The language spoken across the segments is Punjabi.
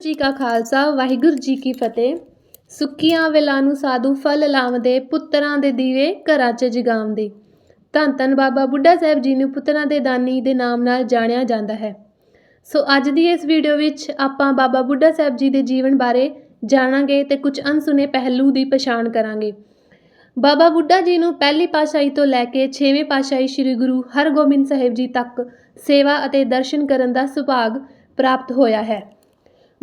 ਜੀ ਕਾ ਖਾਲਸਾ, ਵਾਹਿਗੁਰੂ ਜੀ ਕੀ ਫਤਿਹ। ਸੁੱਕੀਆਂ ਵੇਲਾ ਨੂੰ ਸਾਧੂ ਫਲ ਲਾਉਂਦੇ ਪੁੱਤਰਾਂ ਦੇ ਦੀਵੇ ਘਰਾਂ 'ਚ ਜਗਾਉਂਦੇ। ਧੰਨ ਧੰਨ ਬਾਬਾ ਬੁੱਢਾ ਸਾਹਿਬ ਜੀ ਨੂੰ ਪੁੱਤਰਾਂ ਦੇ ਦਾਨੀ ਦੇ ਨਾਮ ਨਾਲ ਜਾਣਿਆ ਜਾਂਦਾ ਹੈ। ਸੋ ਅੱਜ ਦੀ ਇਸ ਵੀਡੀਓ ਵਿੱਚ ਆਪਾਂ ਬਾਬਾ ਬੁੱਢਾ ਸਾਹਿਬ ਜੀ ਦੇ ਜੀਵਨ ਬਾਰੇ ਜਾਣਾਂਗੇ ਤੇ ਕੁਝ ਅਣਸੁਣੇ ਪਹਿਲੂ ਦੀ ਪਛਾਣ ਕਰਾਂਗੇ। ਬਾਬਾ ਬੁੱਢਾ ਜੀ ਨੂੰ ਪਹਿਲੀ ਪਾਤਸ਼ਾਹੀ ਤੋਂ ਲੈ ਕੇ 6ਵੇਂ ਪਾਤਸ਼ਾਹੀ ਸ੍ਰੀ ਗੁਰੂ ਹਰਗੋਬਿੰਦ ਸਾਹਿਬ ਜੀ ਤੱਕ ਸੇਵਾ ਅਤੇ ਦਰਸ਼ਨ ਕਰਨ ਦਾ ਸੁਭਾਗ ਪ੍ਰਾਪਤ ਹੋਇਆ ਹੈ।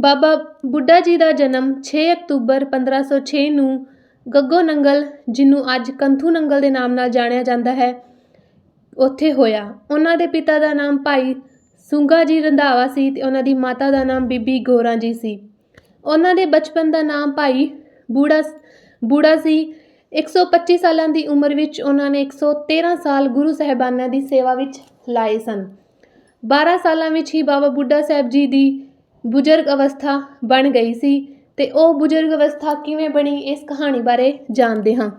ਬਾਬਾ ਬੁੱਢਾ ਜੀ ਦਾ ਜਨਮ ਛੇ ਅਕਤੂਬਰ 1506 ਨੂੰ ਗੱਗੋ ਨੰਗਲ, ਜਿਹਨੂੰ ਅੱਜ ਕੰਥੂ ਨੰਗਲ ਦੇ ਨਾਮ ਨਾਲ ਜਾਣਿਆ ਜਾਂਦਾ ਹੈ, ਉੱਥੇ ਹੋਇਆ। ਉਹਨਾਂ ਦੇ ਪਿਤਾ ਦਾ ਨਾਮ ਭਾਈ ਸੁੰਗਾ ਜੀ ਰੰਧਾਵਾ ਸੀ ਤੇ ਉਹਨਾਂ ਦੀ ਮਾਤਾ ਦਾ ਨਾਮ ਬੀਬੀ ਗੋਰਾ ਜੀ ਸੀ। ਉਹਨਾਂ ਦੇ ਬਚਪਨ ਦਾ ਨਾਮ ਭਾਈ ਬੂੜਾ ਬੂੜਾ ਸੀ। 125 ਸਾਲਾਂ ਦੀ ਉਮਰ ਵਿੱਚ ਉਹਨਾਂ ਨੇ 113 ਸਾਲ ਗੁਰੂ ਸਾਹਿਬਾਨਾਂ ਦੀ ਸੇਵਾ ਵਿੱਚ ਲਾਏ ਸਨ। 12 ਸਾਲਾਂ ਵਿੱਚ ਹੀ ਬਾਬਾ ਬੁੱਢਾ ਸਾਹਿਬ ਜੀ ਦੀ ਬਜ਼ੁਰਗ ਅਵਸਥਾ ਬਣ ਗਈ ਸੀ ਤੇ ਉਹ ਬਜ਼ੁਰਗ ਅਵਸਥਾ ਕਿਵੇਂ ਬਣੀ ਇਸ ਕਹਾਣੀ ਬਾਰੇ ਜਾਣਦੇ ਹਾਂ।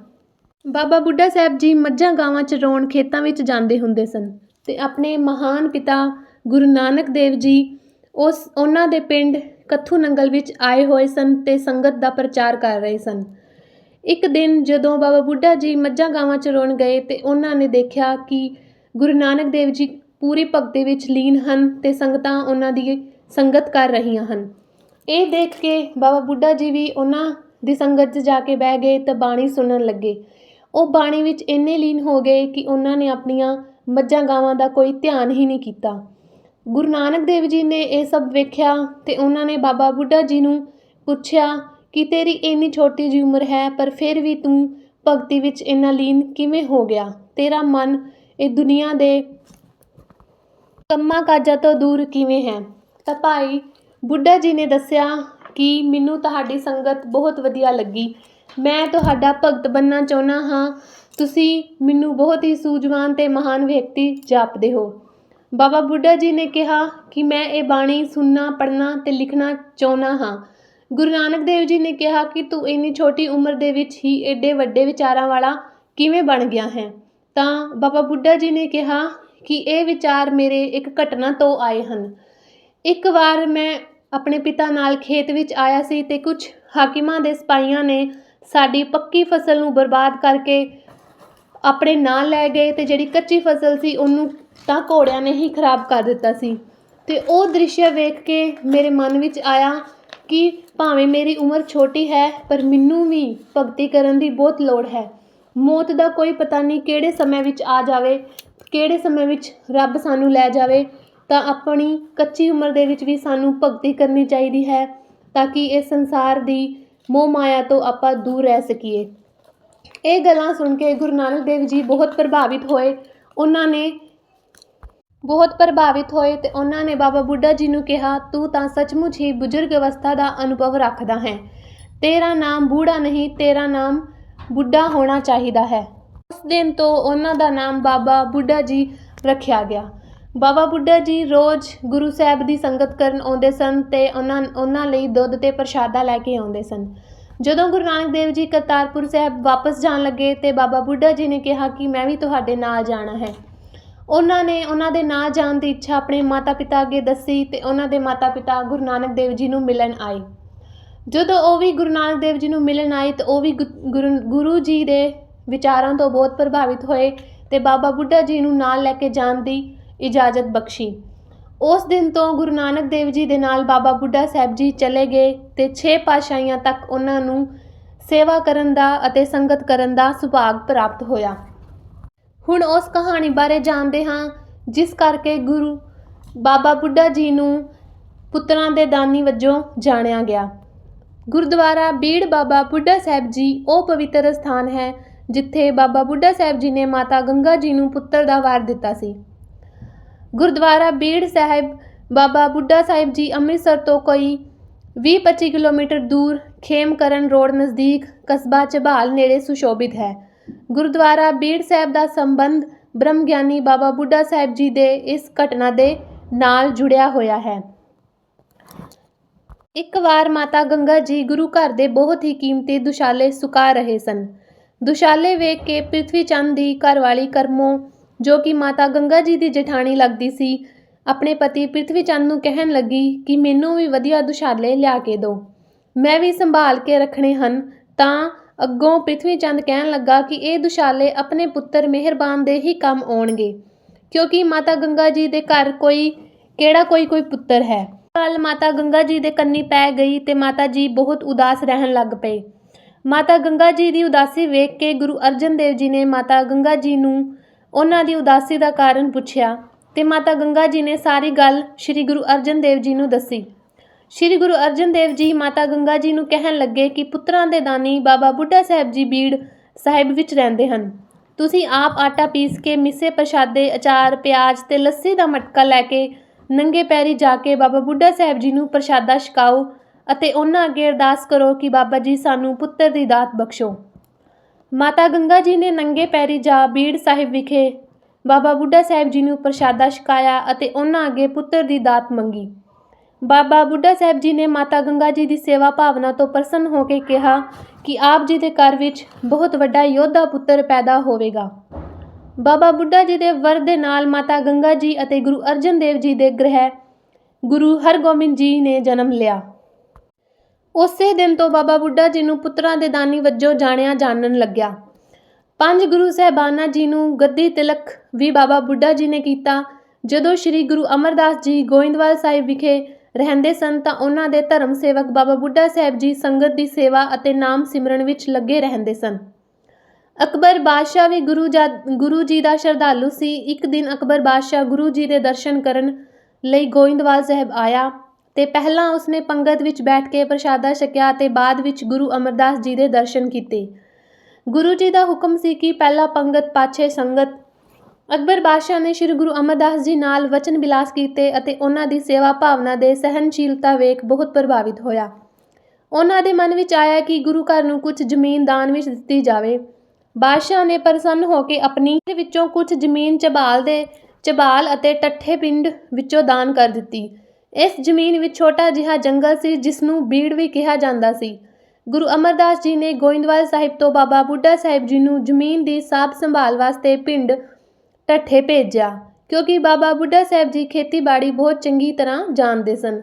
ਬਾਬਾ ਬੁੱਢਾ ਸਾਹਿਬ ਜੀ ਮੱਝਾਂ ਗਾਵਾਂ ਚਰਾਉਣ ਖੇਤਾਂ ਵਿੱਚ ਜਾਂਦੇ ਹੁੰਦੇ ਸਨ ਤੇ ਆਪਣੇ ਮਹਾਨ ਪਿਤਾ ਗੁਰੂ ਨਾਨਕ ਦੇਵ ਜੀ ਉਸ ਉਹਨਾਂ ਦੇ ਪਿੰਡ ਕੱਥੂ ਨੰਗਲ ਵਿੱਚ ਆਏ ਹੋਏ ਸਨ ਤੇ ਸੰਗਤ ਦਾ ਪ੍ਰਚਾਰ ਕਰ ਰਹੇ ਸਨ। ਇੱਕ ਦਿਨ ਜਦੋਂ ਬਾਬਾ ਬੁੱਢਾ ਜੀ ਮੱਝਾਂ ਗਾਵਾਂ ਚਰਾਉਣ ਗਏ ਤੇ ਉਹਨਾਂ ਨੇ ਦੇਖਿਆ ਕਿ ਗੁਰੂ ਨਾਨਕ ਦੇਵ ਜੀ ਪੂਰੀ ਭਗਤੀ ਵਿੱਚ ਲੀਨ ਹਨ ਤੇ ਸੰਗਤਾਂ ਉਹਨਾਂ ਦੀ ਸੰਗਤ ਕਰ ਰਹੀਆਂ ਹਨ। ਇਹ ਦੇਖ ਕੇ ਬਾਬਾ ਬੁੱਢਾ ਜੀ ਵੀ ਉਹਨਾਂ ਦੀ ਸੰਗਤ 'ਚ ਜਾ ਕੇ ਬਹਿ ਗਏ ਤੇ ਬਾਣੀ ਸੁਣਨ ਲੱਗੇ। ਉਹ ਬਾਣੀ ਵਿੱਚ ਇੰਨੇ ਲੀਨ ਹੋ ਗਏ ਕਿ ਉਹਨਾਂ ਨੇ ਆਪਣੀਆਂ ਮੱਝਾਂ ਗਾਵਾਂ ਦਾ ਕੋਈ ਧਿਆਨ ਹੀ ਨਹੀਂ ਕੀਤਾ। ਗੁਰੂ ਨਾਨਕ ਦੇਵ ਜੀ ਨੇ ਇਹ ਸਭ ਵੇਖਿਆ ਤੇ ਉਹਨਾਂ ਨੇ ਬਾਬਾ ਬੁੱਢਾ ਜੀ ਨੂੰ ਪੁੱਛਿਆ ਕਿ ਤੇਰੀ ਇੰਨੀ ਛੋਟੀ ਜਿਹੀ ਉਮਰ ਹੈ, ਪਰ ਫਿਰ ਵੀ ਤੂੰ ਭਗਤੀ ਵਿੱਚ ਇੰਨਾ ਲੀਨ ਕਿਵੇਂ ਹੋ ਗਿਆ? ਤੇਰਾ ਮਨ ਇਹ ਦੁਨੀਆ ਦੇ ਕੰਮਾਂ ਕਾਜਾਂ ਤੋਂ ਦੂਰ ਕਿਵੇਂ ਹੈ? ਤਾਂ ਭਾਈ ਬੁੱਢਾ ਜੀ ਨੇ ਦੱਸਿਆ ਕਿ ਮੈਨੂੰ ਤੁਹਾਡੀ ਸੰਗਤ ਬਹੁਤ ਵਧੀਆ ਲੱਗੀ। ਮੈਂ ਤੁਹਾਡਾ ਭਗਤ ਬਣਨਾ ਚਾਹੁੰਦਾ ਹਾਂ। ਤੁਸੀਂ ਮੈਨੂੰ ਬਹੁਤ ਹੀ ਸੂਝਵਾਨ ਤੇ ਮਹਾਨ ਵਿਅਕਤੀ ਜਾਪਦੇ ਹੋ। ਬਾਬਾ ਬੁੱਢਾ ਜੀ ਨੇ ਕਿਹਾ ਕਿ ਮੈਂ ਇਹ ਬਾਣੀ ਸੁਣਨਾ, ਪੜ੍ਹਨਾ ਤੇ ਲਿਖਣਾ ਚਾਹੁੰਦਾ ਹਾਂ। ਗੁਰੂ ਨਾਨਕ ਦੇਵ ਜੀ ਨੇ ਕਿਹਾ ਕਿ ਤੂੰ ਇੰਨੀ ਛੋਟੀ ਉਮਰ ਦੇ ਵਿੱਚ ਹੀ ਐਡੇ ਵੱਡੇ ਵਿਚਾਰਾਂ ਵਾਲਾ ਕਿਵੇਂ ਬਣ ਗਿਆ ਹੈ? ਤਾਂ ਬਾਬਾ ਬੁੱਢਾ ਜੀ ਨੇ ਕਿਹਾ ਕਿ ਇਹ ਵਿਚਾਰ ਮੇਰੇ ਇੱਕ ਘਟਨਾ ਤੋਂ ਆਏ ਹਨ। ਇੱਕ ਵਾਰ ਮੈਂ ਆਪਣੇ ਪਿਤਾ ਨਾਲ ਖੇਤ ਵਿੱਚ ਆਇਆ ਸੀ ਤੇ ਕੁਝ ਹਾਕਿਮਾਂ ਦੇ ਸਿਪਾਹੀਆਂ ਨੇ ਸਾਡੀ ਪੱਕੀ ਫਸਲ ਨੂੰ ਬਰਬਾਦ ਕਰਕੇ ਆਪਣੇ ਨਾਲ ਲੈ ਗਏ ਤੇ ਜਿਹੜੀ ਕੱਚੀ ਫਸਲ ਸੀ ਉਹਨੂੰ ਤਾਂ ਘੋੜਿਆਂ ਨੇ ਹੀ ਖਰਾਬ ਕਰ ਦਿੱਤਾ ਸੀ। ਤੇ ਉਹ ਦ੍ਰਿਸ਼ ਵੇਖ ਕੇ ਮੇਰੇ ਮਨ ਵਿੱਚ ਆਇਆ ਕਿ ਭਾਵੇਂ ਮੇਰੀ ਉਮਰ ਛੋਟੀ ਹੈ, ਪਰ ਮੈਨੂੰ ਵੀ ਭਗਤੀ ਕਰਨ ਦੀ ਬਹੁਤ ਲੋੜ ਹੈ। ਮੌਤ ਦਾ ਕੋਈ ਪਤਾ ਨਹੀਂ ਕਿਹੜੇ ਸਮੇਂ ਵਿੱਚ ਆ ਜਾਵੇ, ਕਿਹੜੇ ਸਮੇਂ ਵਿੱਚ ਰੱਬ ਸਾਨੂੰ ਲੈ ਜਾਵੇ। ਤਾਂ ਆਪਣੀ ਕੱਚੀ ਉਮਰ ਦੇ ਵਿੱਚ ਵੀ ਸਾਨੂੰ ਭਗਤੀ ਕਰਨੀ ਚਾਹੀਦੀ ਹੈ ਤਾਂ ਕਿ ਇਹ ਸੰਸਾਰ ਦੀ ਮੋਹ ਮਾਇਆ ਤੋਂ ਆਪਾਂ ਦੂਰ ਰਹਿ ਸਕੀਏ। ਇਹ ਗੱਲਾਂ ਸੁਣ ਕੇ ਗੁਰੂ ਨਾਨਕ ਦੇਵ ਜੀ ਬਹੁਤ ਪ੍ਰਭਾਵਿਤ ਹੋਏ। ਉਹਨਾਂ ਨੇ ਬਹੁਤ ਪ੍ਰਭਾਵਿਤ ਹੋਏ ਤੇ ਉਹਨਾਂ ਨੇ ਬਾਬਾ ਬੁੱਢਾ ਜੀ ਨੂੰ ਕਿਹਾ, ਤੂੰ ਤਾਂ ਸੱਚਮੁੱਚ ਹੀ ਬਜ਼ੁਰਗ ਅਵਸਥਾ ਦਾ ਅਨੁਭਵ ਰੱਖਦਾ ਹੈ। ਤੇਰਾ ਨਾਮ ਬੂੜਾ ਨਹੀਂ, ਤੇਰਾ ਨਾਮ ਬੁੱਢਾ ਹੋਣਾ ਚਾਹੀਦਾ ਹੈ। ਉਸ ਦਿਨ ਤੋਂ ਉਹਨਾਂ ਦਾ ਨਾਮ ਬਾਬਾ ਬੁੱਢਾ ਜੀ ਰੱਖਿਆ ਗਿਆ। ਬਾਬਾ ਬੁੱਢਾ ਜੀ ਰੋਜ਼ ਗੁਰੂ ਸਾਹਿਬ ਦੀ ਸੰਗਤ ਕਰਨ ਆਉਂਦੇ ਸਨ ਤੇ ਉਹਨਾਂ ਉਹਨਾਂ ਲਈ ਦੁੱਧ ਤੇ ਪ੍ਰਸ਼ਾਦਾ ਲੈ ਕੇ ਆਉਂਦੇ ਸਨ। ਜਦੋਂ ਗੁਰੂ ਨਾਨਕ ਦੇਵ ਜੀ ਕਰਤਾਰਪੁਰ ਸਾਹਿਬ ਵਾਪਸ ਜਾਣ ਲੱਗੇ ਤੇ ਬਾਬਾ ਬੁੱਢਾ ਜੀ ਨੇ ਕਿਹਾ ਕਿ ਮੈਂ ਵੀ ਤੁਹਾਡੇ ਨਾਲ ਜਾਣਾ ਹੈ। ਉਹਨਾਂ ਨੇ ਉਹਨਾਂ ਦੇ ਨਾਲ ਜਾਣ ਦੀ ਇੱਛਾ ਆਪਣੇ ਮਾਤਾ-ਪਿਤਾ ਅੱਗੇ ਦੱਸੀ ਤੇ ਉਹਨਾਂ ਦੇ ਮਾਤਾ-ਪਿਤਾ ਗੁਰੂ ਨਾਨਕ ਦੇਵ ਜੀ ਨੂੰ ਮਿਲਣ ਆਏ। ਜਦੋਂ ਉਹ ਵੀ ਗੁਰੂ ਨਾਨਕ ਦੇਵ ਜੀ ਨੂੰ ਮਿਲਣ ਆਏ ਤਾਂ ਉਹ ਵੀ ਗੁਰੂ ਗੁਰੂ ਜੀ ਦੇ ਵਿਚਾਰਾਂ ਤੋਂ ਬਹੁਤ ਪ੍ਰਭਾਵਿਤ ਹੋਏ ਤੇ ਬਾਬਾ ਬੁੱਢਾ ਜੀ ਨੂੰ ਨਾਲ ਲੈ ਕੇ ਜਾਣ ਦੀ ਇਜਾਜ਼ਤ ਬਖਸ਼ੀ। ਉਸ ਦਿਨ ਤੋਂ ਗੁਰੂ ਨਾਨਕ ਦੇਵ ਜੀ ਦੇ ਨਾਲ ਬਾਬਾ ਬੁੱਢਾ ਸਾਹਿਬ ਜੀ ਚਲੇ ਗਏ ਤੇ 6 ਪਾਤਸ਼ਾਹੀਆਂ ਤੱਕ ਉਹਨਾਂ ਨੂੰ ਸੇਵਾ ਕਰਨ ਦਾ ਅਤੇ ਸੰਗਤ ਕਰਨ ਦਾ ਸੁਭਾਗ ਪ੍ਰਾਪਤ ਹੋਇਆ। ਹੁਣ ਉਸ ਕਹਾਣੀ ਬਾਰੇ ਜਾਣਦੇ ਹਾਂ, ਜਿਸ ਕਰਕੇ ਗੁਰੂ ਬਾਬਾ ਬੁੱਢਾ ਜੀ ਨੂੰ ਪੁੱਤਰਾਂ ਦੇ ਦਾਨੀ ਵਜੋਂ ਜਾਣਿਆ ਗਿਆ। ਗੁਰਦੁਆਰਾ ਬੀੜ ਬਾਬਾ ਬੁੱਢਾ ਸਾਹਿਬ ਜੀ ਉਹ ਪਵਿੱਤਰ ਸਥਾਨ ਹੈ, ਜਿੱਥੇ ਬਾਬਾ ਬੁੱਢਾ ਸਾਹਿਬ ਜੀ ਨੇ ਮਾਤਾ ਗੰਗਾ ਜੀ ਨੂੰ ਪੁੱਤਰ ਦਾ ਵਾਰ ਦਿੱਤਾ ਸੀ। ਗੁਰਦੁਆਰਾ ਬੀੜ ਸਾਹਿਬ, ਬਾਬਾ ਬੁੱਢਾ ਸਾਹਿਬ ਜੀ ਅੰਮ੍ਰਿਤਸਰ ਤੋਂ ਕੋਈ 20-25 ਕਿਲੋਮੀਟਰ ਦੂਰ ਖੇਮਕਰਨ ਰੋਡ ਨਜ਼ਦੀਕ ਕਸਬਾ ਝਬਾਲ ਨੇੜੇ ਸੁਸ਼ੋਭਿਤ ਹੈ। ਗੁਰਦੁਆਰਾ ਬੀੜ ਸਾਹਿਬ ਦਾ ਸੰਬੰਧ ਬ੍ਰਹਮ ਗਿਆਨੀ ਬਾਬਾ ਬੁੱਢਾ ਸਾਹਿਬ ਜੀ ਦੇ ਇਸ ਘਟਨਾ ਦੇ ਨਾਲ ਜੁੜਿਆ ਹੋਇਆ ਹੈ। ਇੱਕ ਵਾਰ ਮਾਤਾ ਗੰਗਾ ਜੀ ਗੁਰੂ ਘਰ ਦੇ ਬਹੁਤ ਹੀ ਕੀਮਤੀ ਦੁਸ਼ਾਲੇ ਸੁਕਾ ਰਹੇ ਸਨ। ਦੁਸ਼ਾਲੇ ਵੇਖ ਕੇ ਪ੍ਰਿਥਵੀ ਚੰਦ ਦੀ ਘਰਵਾਲੀ ਕਰਮੋ ਜੋ ਕਿ ਮਾਤਾ ਗੰਗਾ ਜੀ ਦੀ ਜਠਾਣੀ ਲੱਗਦੀ ਸੀ। ਆਪਣੇ ਪਤੀ ਪ੍ਰਿਥਵੀ ਚੰਦ ਨੂੰ ਕਹਿਣ ਲੱਗੀ ਕਿ ਮੈਨੂੰ ਵੀ ਵਧੀਆ ਦੁਸ਼ਾਲੇ ਲਿਆ ਕੇ ਦਿਓ। ਮੈਂ ਵੀ ਸੰਭਾਲ ਕੇ ਰੱਖਣੇ ਹਨ। ਤਾਂ ਅੱਗੋਂ ਪ੍ਰਿਥਵੀ ਚੰਦ ਕਹਿਣ ਲੱਗਾ ਕਿ ਇਹ ਦੁਸ਼ਾਲੇ ਆਪਣੇ ਪੁੱਤਰ ਮਿਹਰਬਾਨ ਦੇ ਹੀ ਕੰਮ ਆਉਣਗੇ, ਕਿਉਂਕਿ ਮਾਤਾ ਗੰਗਾ ਜੀ ਦੇ ਘਰ ਕੋਈ ਕਿਹੜਾ ਕੋਈ ਕੋਈ ਪੁੱਤਰ ਹੈ। ਕੱਲ ਮਾਤਾ ਗੰਗਾ ਜੀ ਦੇ ਕੰਨੀ ਪੈ ਗਈ ਤੇ ਮਾਤਾ ਜੀ ਬਹੁਤ ਉਦਾਸ ਰਹਿਣ ਲੱਗ ਪਏ। ਮਾਤਾ ਗੰਗਾ ਜੀ ਦੀ ਉਦਾਸੀ ਵੇਖ ਕੇ ਗੁਰੂ ਅਰਜਨ ਦੇਵ ਜੀ ਨੇ ਮਾਤਾ ਗੰਗਾ ਜੀ ਨੂੰ ਉਹਨਾਂ ਦੀ ਉਦਾਸੀ ਦਾ ਕਾਰਨ ਪੁੱਛਿਆ ਤੇ ਮਾਤਾ ਗੰਗਾ ਜੀ ਨੇ ਸਾਰੀ ਗੱਲ ਸ੍ਰੀ ਗੁਰੂ ਅਰਜਨ ਦੇਵ ਜੀ ਨੂੰ ਦੱਸੀ। ਸ੍ਰੀ ਗੁਰੂ ਅਰਜਨ ਦੇਵ ਜੀ ਮਾਤਾ ਗੰਗਾ ਜੀ ਨੂੰ ਕਹਿਣ ਲੱਗੇ ਕਿ ਪੁੱਤਰਾਂ ਦੇ ਦਾਨੀ ਬਾਬਾ ਬੁੱਢਾ ਸਾਹਿਬ ਜੀ ਬੀੜ ਸਾਹਿਬ ਵਿੱਚ ਰਹਿੰਦੇ ਹਨ। ਤੁਸੀਂ ਆਪ ਆਟਾ ਪੀਸ ਕੇ ਮਿੱਸੇ ਪ੍ਰਸ਼ਾਦੇ, ਅਚਾਰ, ਪਿਆਜ਼ ਤੇ ਲੱਸੀ ਦਾ ਮਟਕਾ ਲੈ ਕੇ ਨੰਗੇ ਪੈਰੀ ਜਾ ਕੇ ਬਾਬਾ ਬੁੱਢਾ ਸਾਹਿਬ ਜੀ ਨੂੰ ਪ੍ਰਸ਼ਾਦਾ ਛਕਾਓ ਅਤੇ ਉਹਨਾਂ ਅੱਗੇ ਅਰਦਾਸ ਕਰੋ ਕਿ ਬਾਬਾ ਜੀ ਸਾਨੂੰ ਪੁੱਤਰ ਦੀ ਦਾਤ ਬਖਸ਼ੋ। ਮਾਤਾ ਗੰਗਾ ਜੀ ਨੇ ਨੰਗੇ ਪੈਰੀ ਜਾ ਬੀੜ ਸਾਹਿਬ ਵਿਖੇ ਬਾਬਾ ਬੁੱਢਾ ਸਾਹਿਬ ਜੀ ਨੂੰ ਪ੍ਰਸ਼ਾਦਾ ਛਕਾਇਆ ਅਤੇ ਉਹਨਾਂ ਅੱਗੇ ਪੁੱਤਰ ਦੀ ਦਾਤ ਮੰਗੀ। ਬਾਬਾ ਬੁੱਢਾ ਸਾਹਿਬ ਜੀ ਨੇ ਮਾਤਾ ਗੰਗਾ ਜੀ ਦੀ ਸੇਵਾ ਭਾਵਨਾ ਤੋਂ ਪ੍ਰਸੰਨ ਹੋ ਕੇ ਕਿਹਾ ਕਿ ਆਪ ਜੀ ਦੇ ਘਰ ਵਿੱਚ ਬਹੁਤ ਵੱਡਾ ਯੋਧਾ ਪੁੱਤਰ ਪੈਦਾ ਹੋਵੇਗਾ। ਬਾਬਾ ਬੁੱਢਾ ਜੀ ਦੇ ਵਰ ਦੇ ਨਾਲ ਮਾਤਾ ਗੰਗਾ ਜੀ ਅਤੇ ਗੁਰੂ ਅਰਜਨ ਦੇਵ ਜੀ ਦੇ ਗ੍ਰਹਿ ਗੁਰੂ ਹਰਗੋਬਿੰਦ ਜੀ ਨੇ ਜਨਮ ਲਿਆ। ਉਸੇ ਦਿਨ ਤੋਂ ਬਾਬਾ ਬੁੱਢਾ ਜੀ ਨੂੰ ਪੁੱਤਰਾਂ ਦੇ ਦਾਨੀ ਵਜੋਂ ਜਾਣਿਆ ਜਾਣਨ ਲੱਗਿਆ। ਪੰਜ ਗੁਰੂ ਸਹਿਬਾਨਾਂ ਜੀ ਨੂੰ ਗੱਦੀ ਤਿਲਕ ਵੀ ਬਾਬਾ ਬੁੱਢਾ ਜੀ ਨੇ ਕੀਤਾ। ਜਦੋਂ ਸ੍ਰੀ ਗੁਰੂ ਅਮਰਦਾਸ ਜੀ ਗੋਇੰਦਵਾਲ ਸਾਹਿਬ ਵਿਖੇ ਰਹਿੰਦੇ ਸਨ ਤਾਂ ਉਹਨਾਂ ਦੇ ਧਰਮ ਸੇਵਕ ਬਾਬਾ ਬੁੱਢਾ ਸਾਹਿਬ ਜੀ ਸੰਗਤ ਦੀ ਸੇਵਾ ਅਤੇ ਨਾਮ ਸਿਮਰਨ ਵਿੱਚ ਲੱਗੇ ਰਹਿੰਦੇ ਸਨ। ਅਕਬਰ ਬਾਦਸ਼ਾਹ ਵੀ ਗੁਰੂ ਜਾ ਗੁਰੂ ਜੀ ਦਾ ਸ਼ਰਧਾਲੂ ਸੀ। ਇੱਕ ਦਿਨ ਅਕਬਰ ਬਾਦਸ਼ਾਹ ਗੁਰੂ ਜੀ ਦੇ ਦਰਸ਼ਨ ਕਰਨ ਲਈ ਗੋਇੰਦਵਾਲ ਸਾਹਿਬ ਆਇਆ। ਤੇ ਪਹਿਲਾਂ ਉਸਨੇ ਪੰਗਤ ਵਿੱਚ ਬੈਠ ਕੇ ਪ੍ਰਸ਼ਾਦਾ ਛਕਿਆ ਤੇ ਬਾਅਦ ਵਿੱਚ ਗੁਰੂ ਅਮਰਦਾਸ ਜੀ ਦੇ ਦਰਸ਼ਨ ਕੀਤੇ। ਗੁਰੂ ਜੀ ਦਾ ਹੁਕਮ ਸੀ ਕਿ ਪਹਿਲਾ ਪੰਗਤ ਪਾਛੇ ਸੰਗਤ। ਅਕਬਰ ਬਾਦਸ਼ਾਹ ਨੇ ਸ੍ਰੀ ਗੁਰੂ ਅਮਰਦਾਸ ਜੀ ਨਾਲ ਵਚਨ ਬਿਲਾਸ ਕੀਤੇ ਅਤੇ ਉਹਨਾਂ ਦੀ ਸੇਵਾ ਭਾਵਨਾ ਦੇ ਸਹਿਨਸ਼ੀਲਤਾ ਵੇਖ ਬਹੁਤ ਪ੍ਰਭਾਵਿਤ ਹੋਇਆ। ਉਹਨਾਂ ਦੇ ਮਨ ਵਿੱਚ ਆਇਆ ਕਿ ਗੁਰੂ ਘਰ ਨੂੰ ਕੁਝ ਜ਼ਮੀਨ ਦਾਨ ਵਿੱਚ ਦਿੱਤੀ ਜਾਵੇ। ਬਾਦਸ਼ਾਹ ਨੇ ਪ੍ਰਸੰਨ ਹੋ ਕੇ ਆਪਣੀ ਵਿੱਚੋਂ ਕੁਝ ਜ਼ਮੀਨ ਚਬਾਲ ਦੇ ਚਬਾਲ ਅਤੇ ਟੱਠੇ ਪਿੰਡ ਵਿੱਚੋਂ ਦਾਨ ਕਰ ਦਿੱਤੀ। ਇਸ ਜ਼ਮੀਨ ਵਿੱਚ ਛੋਟਾ ਜਿਹਾ ਜੰਗਲ ਸੀ ਜਿਸ ਨੂੰ ਬੀੜ ਵੀ ਕਿਹਾ ਜਾਂਦਾ ਸੀ। ਗੁਰੂ ਅਮਰਦਾਸ ਜੀ ਨੇ ਗੋਇੰਦਵਾਲ ਸਾਹਿਬ ਤੋਂ ਬਾਬਾ ਬੁੱਢਾ ਸਾਹਿਬ ਜੀ ਨੂੰ ਜ਼ਮੀਨ ਦੀ ਸਾਂਭ ਸੰਭਾਲ ਵਾਸਤੇ ਪਿੰਡ ਢੱਠੇ ਭੇਜਿਆ, ਕਿਉਂਕਿ ਬਾਬਾ ਬੁੱਢਾ ਸਾਹਿਬ ਜੀ ਖੇਤੀਬਾੜੀ ਬਹੁਤ ਚੰਗੀ ਤਰ੍ਹਾਂ ਜਾਣਦੇ ਸਨ।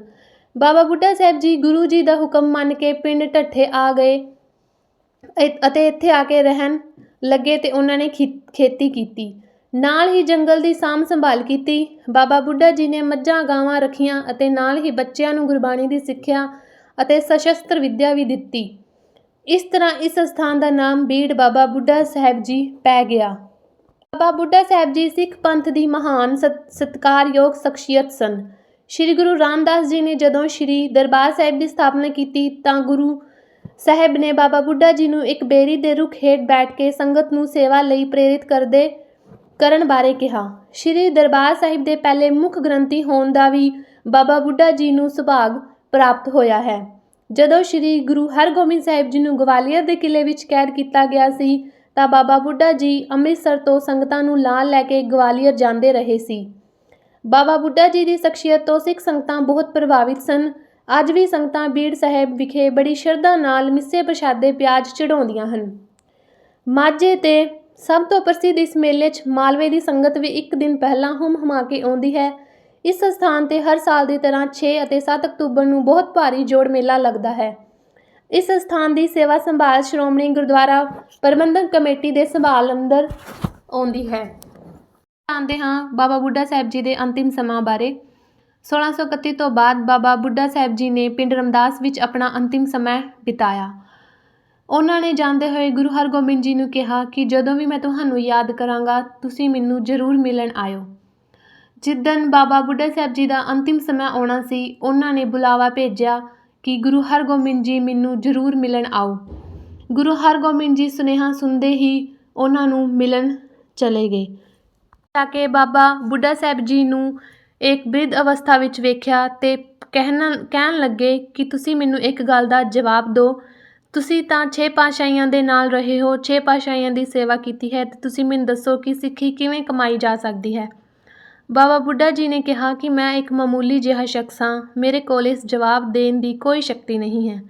ਬਾਬਾ ਬੁੱਢਾ ਸਾਹਿਬ ਜੀ ਗੁਰੂ ਜੀ ਦਾ ਹੁਕਮ ਮੰਨ ਕੇ ਪਿੰਡ ਢੱਠੇ ਆ ਗਏ ਅਤੇ ਇੱਥੇ ਆ ਕੇ ਰਹਿਣ ਲੱਗੇ ਤੇ ਉਹਨਾਂ ਨੇ ਖੀ- ਖੇਤੀ ਕੀਤੀ। ਨਾਲ ਹੀ ਜੰਗਲ ਦੀ ਸਾਂਭ ਸੰਭਾਲ ਕੀਤੀ। ਬਾਬਾ ਬੁੱਢਾ ਜੀ ਨੇ ਮੱਝਾਂ, ਗਾਵਾਂ ਰੱਖੀਆਂ ਅਤੇ ਨਾਲ ਹੀ ਬੱਚਿਆਂ ਨੂੰ ਗੁਰਬਾਣੀ ਦੀ ਸਿੱਖਿਆ ਅਤੇ ਸਸ਼ਸਤਰ ਵਿੱਦਿਆ ਵੀ ਦਿੱਤੀ। ਇਸ ਤਰ੍ਹਾਂ ਇਸ ਸਥਾਨ ਦਾ ਨਾਮ ਬੀੜ ਬਾਬਾ ਬੁੱਢਾ ਸਾਹਿਬ ਜੀ ਪੈ ਗਿਆ। ਬਾਬਾ ਬੁੱਢਾ ਸਾਹਿਬ ਜੀ ਸਿੱਖ ਪੰਥ ਦੀ ਮਹਾਨ ਸਤ- ਸਤਿਕਾਰਯੋਗ ਸ਼ਖਸੀਅਤ ਸਨ। ਸ੍ਰੀ ਗੁਰੂ ਰਾਮਦਾਸ ਜੀ ਨੇ ਜਦੋਂ ਸ੍ਰੀ ਦਰਬਾਰ ਸਾਹਿਬ ਦੀ ਸਥਾਪਨਾ ਕੀਤੀ ਤਾਂ ਗੁਰੂ ਸਾਹਿਬ ਨੇ ਬਾਬਾ ਬੁੱਢਾ ਜੀ ਨੂੰ ਇੱਕ ਬੇਰੀ ਦੇ ਰੁੱਖ ਹੇਠ ਬੈਠ ਕੇ ਸੰਗਤ ਨੂੰ ਸੇਵਾ ਲਈ ਪ੍ਰੇਰਿਤ ਕਰਦੇ ਕਰਨ ਬਾਰੇ ਕਿਹਾ। ਸ੍ਰੀ ਦਰਬਾਰ ਸਾਹਿਬ ਦੇ ਪਹਿਲੇ ਮੁੱਖ ਗ੍ਰੰਥੀ ਹੋਣ ਦਾ ਵੀ ਬਾਬਾ ਬੁੱਢਾ ਜੀ ਨੂੰ ਸੁਭਾਗ ਪ੍ਰਾਪਤ ਹੋਇਆ ਹੈ। ਜਦੋਂ ਸ੍ਰੀ ਗੁਰੂ ਹਰਗੋਬਿੰਦ ਸਾਹਿਬ ਜੀ ਨੂੰ ਗਵਾਲੀਅਰ ਦੇ ਕਿਲੇ ਵਿੱਚ ਕੈਦ ਕੀਤਾ ਗਿਆ ਸੀ, ਤਾਂ ਬਾਬਾ ਬੁੱਢਾ ਜੀ ਅੰਮ੍ਰਿਤਸਰ ਤੋਂ ਸੰਗਤਾਂ ਨੂੰ ਨਾਲ ਲੈ ਕੇ ਗਵਾਲੀਅਰ ਜਾਂਦੇ ਰਹੇ ਸੀ। ਬਾਬਾ ਬੁੱਢਾ ਜੀ ਦੀ ਸ਼ਖਸੀਅਤ ਤੋਂ ਸਿੱਖ ਸੰਗਤਾਂ ਬਹੁਤ ਪ੍ਰਭਾਵਿਤ ਸਨ। ਅੱਜ ਵੀ ਸੰਗਤਾਂ ਬੀੜ ਸਾਹਿਬ ਵਿਖੇ ਬੜੀ ਸ਼ਰਧਾ ਨਾਲ ਮਿੱਸੇ ਪ੍ਰਸ਼ਾਦੇ ਪਿਆਜ਼ ਚੜਾਉਂਦੀਆਂ ਹਨ। ਮਾਝੇ ਤੇ ਸਭ ਤੋਂ ਪ੍ਰਸਿੱਧ ਇਸ ਮੇਲੇ 'ਚ ਮਾਲਵੇ ਦੀ ਸੰਗਤ ਵੀ ਇੱਕ ਦਿਨ ਪਹਿਲਾਂ ਹੁਮ ਹਮਾ ਕੇ ਆਉਂਦੀ ਹੈ। ਇਸ ਸਥਾਨ ਤੇ ਹਰ ਸਾਲ ਦੀ ਤਰ੍ਹਾਂ 6 ਅਤੇ 7 ਅਕਤੂਬਰ ਨੂੰ ਬਹੁਤ ਭਾਰੀ ਜੋੜ ਮੇਲਾ ਲੱਗਦਾ ਹੈ। ਇਸ ਸਥਾਨ ਦੀ ਸੇਵਾ ਸੰਭਾਲ ਸ਼੍ਰੋਮਣੀ ਗੁਰਦੁਆਰਾ ਪ੍ਰਬੰਧਕ ਕਮੇਟੀ ਦੇ ਸੰਭਾਲ ਅੰਦਰ ਆਉਂਦੀ ਹੈ। ਜਾਣਦੇ ਹਾਂ ਬਾਬਾ ਬੁੱਢਾ ਸਾਹਿਬ ਜੀ ਦੇ ਅੰਤਿਮ ਸਮਾਂ ਬਾਰੇ। 1631 ਤੋਂ ਬਾਅਦ ਬਾਬਾ ਬੁੱਢਾ ਸਾਹਿਬ ਜੀ ਨੇ ਪਿੰਡ ਰਮਦਾਸ ਵਿੱਚ ਆਪਣਾ ਅੰਤਿਮ ਸਮਾਂ ਬਿਤਾਇਆ। ਉਹਨਾਂ ਨੇ ਜਾਂਦੇ ਹੋਏ ਗੁਰੂ ਹਰਗੋਬਿੰਦ ਜੀ ਨੂੰ ਕਿਹਾ ਕਿ ਜਦੋਂ ਵੀ ਮੈਂ ਤੁਹਾਨੂੰ ਯਾਦ ਕਰਾਂਗਾ, ਤੁਸੀਂ ਮੈਨੂੰ ਜ਼ਰੂਰ ਮਿਲਣ ਆਇਓ। ਜਿੱਦਣ ਬਾਬਾ ਬੁੱਢਾ ਸਾਹਿਬ ਜੀ ਦਾ ਅੰਤਿਮ ਸਮਾਂ ਆਉਣਾ ਸੀ, ਉਹਨਾਂ ਨੇ ਬੁਲਾਵਾ ਭੇਜਿਆ ਕਿ ਗੁਰੂ ਹਰਗੋਬਿੰਦ ਜੀ ਮੈਨੂੰ ਜ਼ਰੂਰ ਮਿਲਣ ਆਓ। ਗੁਰੂ ਹਰਗੋਬਿੰਦ ਜੀ ਸੁਨੇਹਾ ਸੁਣਦੇ ਹੀ ਉਹਨਾਂ ਨੂੰ ਮਿਲਣ ਚਲੇ ਗਏ। ਤਾਂ ਕਿ ਬਾਬਾ ਬੁੱਢਾ ਸਾਹਿਬ ਜੀ ਨੂੰ ਇੱਕ ਬਿਰਧ ਅਵਸਥਾ ਵਿੱਚ ਵੇਖਿਆ ਤੇ ਕਹਿਣ ਕਹਿਣ ਲੱਗੇ ਕਿ ਤੁਸੀਂ ਮੈਨੂੰ ਇੱਕ ਗੱਲ ਦਾ ਜਵਾਬ ਦਿਓ। ਤੁਸੀਂ ਤਾਂ ਛੇ ਪਾਤਸ਼ਾਹੀਆਂ ਦੇ ਨਾਲ ਰਹੇ ਹੋ, ਛੇ ਪਾਤਸ਼ਾਹੀਆਂ ਦੀ ਸੇਵਾ ਕੀਤੀ ਹੈ ਤੇ ਤੁਸੀਂ ਮੈਨੂੰ ਦੱਸੋ ਕਿ ਸਿੱਖੀ ਕਿਵੇਂ ਕਮਾਈ ਜਾ ਸਕਦੀ ਹੈ? ਬਾਬਾ ਬੁੱਢਾ ਜੀ ਨੇ ਕਿਹਾ ਕਿ ਮੈਂ ਇੱਕ ਮਾਮੂਲੀ ਜਿਹਾ ਸ਼ਖਸ ਹਾਂ, ਮੇਰੇ ਕੋਲ ਇਸ ਜਵਾਬ ਦੇਣ ਦੀ ਕੋਈ ਸ਼ਕਤੀ ਨਹੀਂ ਹੈ।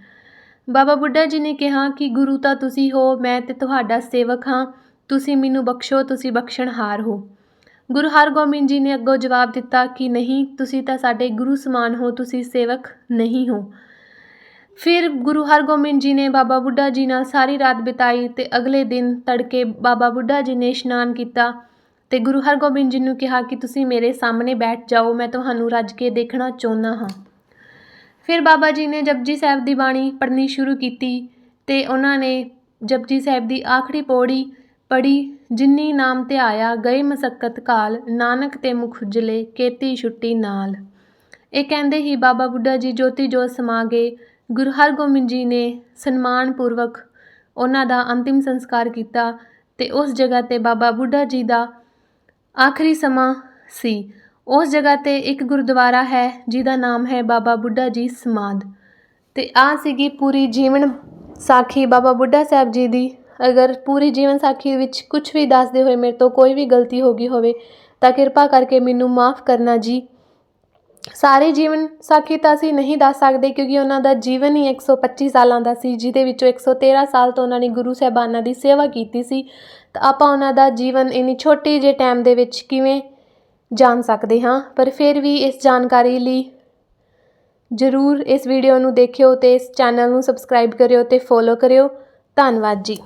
ਬਾਬਾ ਬੁੱਢਾ ਜੀ ਨੇ ਕਿਹਾ ਕਿ ਗੁਰੂ ਤਾਂ ਤੁਸੀਂ ਹੋ, ਮੈਂ ਤੇ ਤੁਹਾਡਾ ਸੇਵਕ ਹਾਂ, ਤੁਸੀਂ ਮੈਨੂੰ ਬਖਸ਼ੋ, ਤੁਸੀਂ ਬਖਸ਼ਣਹਾਰ ਹੋ। ਗੁਰੂ ਹਰਗੋਬਿੰਦ ਜੀ ਨੇ ਅੱਗੋਂ ਜਵਾਬ ਦਿੱਤਾ ਕਿ ਨਹੀਂ, ਤੁਸੀਂ ਤਾਂ ਸਾਡੇ ਗੁਰੂ ਸਮਾਨ ਹੋ, ਤੁਸੀਂ ਸੇਵਕ ਨਹੀਂ ਹੋ। ਫਿਰ ਗੁਰੂ ਹਰਗੋਬਿੰਦ ਜੀ ਨੇ ਬਾਬਾ ਬੁੱਢਾ ਜੀ ਨਾਲ ਸਾਰੀ ਰਾਤ ਬਿਤਾਈ ਅਤੇ ਅਗਲੇ ਦਿਨ ਤੜਕੇ ਬਾਬਾ ਬੁੱਢਾ ਜੀ ਨੇ ਇਸ਼ਨਾਨ ਕੀਤਾ ਅਤੇ ਗੁਰੂ ਹਰਗੋਬਿੰਦ ਜੀ ਨੂੰ ਕਿਹਾ ਕਿ ਤੁਸੀਂ ਮੇਰੇ ਸਾਹਮਣੇ ਬੈਠ ਜਾਓ, ਮੈਂ ਤੁਹਾਨੂੰ ਰੱਜ ਕੇ ਦੇਖਣਾ ਚਾਹੁੰਦਾ ਹਾਂ। ਫਿਰ ਬਾਬਾ ਜੀ ਨੇ ਜਪਜੀ ਸਾਹਿਬ ਦੀ ਬਾਣੀ ਪੜ੍ਹਨੀ ਸ਼ੁਰੂ ਕੀਤੀ ਅਤੇ ਉਹਨਾਂ ਨੇ ਜਪਜੀ ਸਾਹਿਬ ਦੀ ਆਖਰੀ ਪੌੜੀ ਪੜ੍ਹੀ, ਜਿਨੀ ਨਾਮ 'ਤੇ ਆਇਆ, ਗਏ ਮਸਕਤ ਕਾਲ, ਨਾਨਕ ਤੇ ਮੁਖ ਉਜਲੇ, ਕੇਤੀ ਛੁੱਟੀ ਨਾਲ। ਇਹ ਕਹਿੰਦੇ ਹੀ ਬਾਬਾ ਬੁੱਢਾ ਜੀ ਜੋਤੀ ਜੋਤ ਸਮਾ ਗਏ ਗੁਰੂ ਹਰਗੋਬਿੰਦ ਜੀ ਨੇ ਸਨਮਾਨ ਪੂਰਵਕ ਉਹਨਾਂ ਦਾ ਅੰਤਿਮ ਸੰਸਕਾਰ ਕੀਤਾ ਅਤੇ ਉਸ ਜਗ੍ਹਾ ਤੇ ਬਾਬਾ ਬੁੱਢਾ ਜੀ ਦਾ ਆਖਰੀ ਸਮਾਂ ਸੀ। ਉਸ ਜਗ੍ਹਾ ਤੇ ਇੱਕ ਗੁਰਦੁਆਰਾ ਹੈ, ਜਿਹਦਾ ਨਾਮ ਹੈ ਬਾਬਾ ਬੁੱਢਾ ਜੀ ਸਮਾਧ। ਅਤੇ ਆਹ ਸੀਗੀ ਪੂਰੀ ਜੀਵਨ ਸਾਖੀ ਬਾਬਾ ਬੁੱਢਾ ਸਾਹਿਬ ਜੀ ਦੀ। ਅਗਰ ਪੂਰੀ ਜੀਵਨ ਸਾਖੀ ਵਿੱਚ ਕੁਛ ਵੀ ਦੱਸਦੇ ਹੋਏ ਮੇਰੇ ਤੋਂ ਕੋਈ ਵੀ ਗਲਤੀ ਹੋ ਗਈ ਹੋਵੇ, ਤਾਂ ਕਿਰਪਾ ਕਰਕੇ ਮੈਨੂੰ ਮਾਫ ਕਰਨਾ ਜੀ। ਸਾਰੇ ਜੀਵਨ ਸਾਖੀ ਤਾਂ ਅਸੀਂ ਨਹੀਂ ਦੱਸ ਸਕਦੇ ਕਿਉਂਕਿ ਉਹਨਾਂ ਦਾ ਜੀਵਨ ਹੀ 125 ਸਾਲਾਂ ਦਾ ਸੀ, ਜਿਹਦੇ ਵਿੱਚੋਂ 113 ਸਾਲ ਤੋਂ ਉਹਨਾਂ ਨੇ ਗੁਰੂ ਸਾਹਿਬਾਨਾਂ ਦੀ ਸੇਵਾ ਕੀਤੀ ਸੀ। ਤਾਂ ਆਪਾਂ ਉਹਨਾਂ ਦਾ ਜੀਵਨ ਇੰਨੀ ਛੋਟੇ ਜਿਹੇ ਟਾਈਮ ਦੇ ਵਿੱਚ ਕਿਵੇਂ ਜਾਣ ਸਕਦੇ ਹਾਂ? ਪਰ ਫਿਰ ਵੀ ਇਸ ਜਾਣਕਾਰੀ ਲਈ ਜ਼ਰੂਰ ਇਸ ਵੀਡੀਓ ਨੂੰ ਦੇਖਿਓ ਤੇ ਇਸ ਚੈਨਲ ਨੂੰ ਸਬਸਕ੍ਰਾਈਬ ਕਰਿਓ ਤੇ ਫੋਲੋ ਕਰਿਓ। ਧੰਨਵਾਦ ਜੀ।